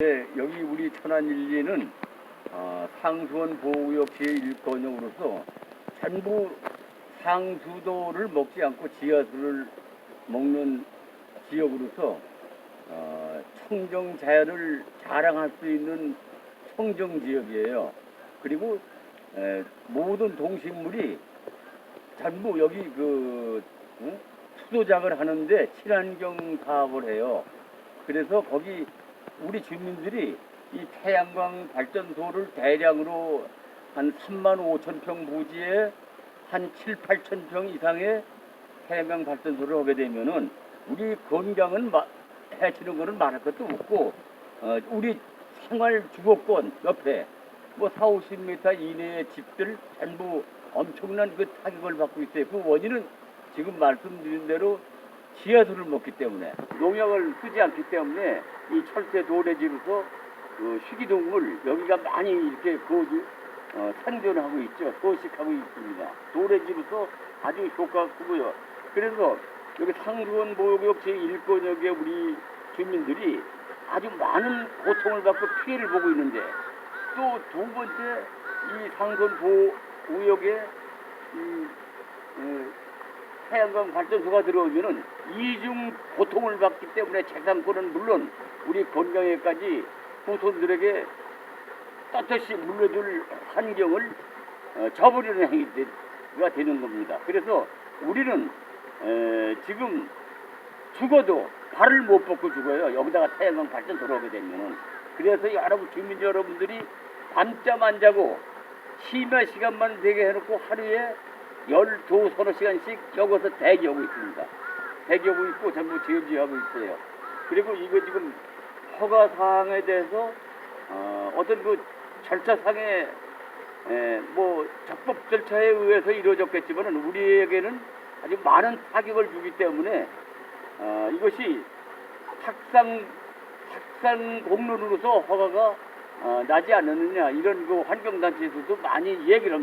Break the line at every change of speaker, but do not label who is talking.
네, 여기 우리 천안일리는 어, 상수원 보호구역 제1건역으로서 전부 상수도를 먹지 않고 지하수를 먹는 지역으로서 어, 청정 자연을 자랑할 수 있는 청정 지역이에요. 그리고 에, 모든 동식물이 전부 여기 그 응? 수도작을 하는데 친환경 사업을 해요. 그래서 거기 우리 주민들이 이 태양광 발전소를 대량으로 한 3만 5천 평 부지에 한 7, 8천 평 이상의 태양광 발전소를 하게 되면은 우리 건강은 마- 해치는 거는 말할 것도 없고 어, 우리 생활 주거권 옆에 뭐 4, 50m 이내의 집들 전부 엄청난 그 타격을 받고 있어요. 그 원인은 지금 말씀드린 대로 지하수를 먹기 때문에 농약을 쓰지 않기 때문에 이 철새 도래지로서 그 희귀동물 여기가 많이 이렇게 그 어, 생존하고 있죠. 서식하고 있습니다. 도래지로서 아주 효과가 크고요. 그래서 여기 상수원 보호구역 제1권역의 우리 주민들이 아주 많은 고통을 받고 피해를 보고 있는데 또 두 번째 이 상수원 보호구역에 이 어, 태양광 발전소가 들어오면은 이중 고통을 받기 때문에 재산권은 물론 우리 건강에까지 후손들에게 떳떳이 물려줄 환경을 어, 저버리는 행위가 되는 겁니다. 그래서 우리는 에, 지금 죽어도 발을 못 뻗고 죽어요. 여기다가 태양광 발전 들어오게 되면은. 그래서 여러분 주민 여러분들이 밤잠 안 자고 심야 시간만 되게 해놓고 하루에 열두 서너 시간씩 적어서 대기하고 있습니다. 대기하고 있고 전부 지연지하고 있어요. 그리고 이거 지금 허가 사항에 대해서 어, 어떤 그 절차상의 에, 뭐 적법 절차에 의해서 이루어졌겠지만 우리에게는 아주 많은 타격을 주기 때문에 어, 이것이 탁상 탁상 공론으로서 허가가 어, 나지 않느냐 이런 그 환경단체에서도 많이 얘기를 합니다.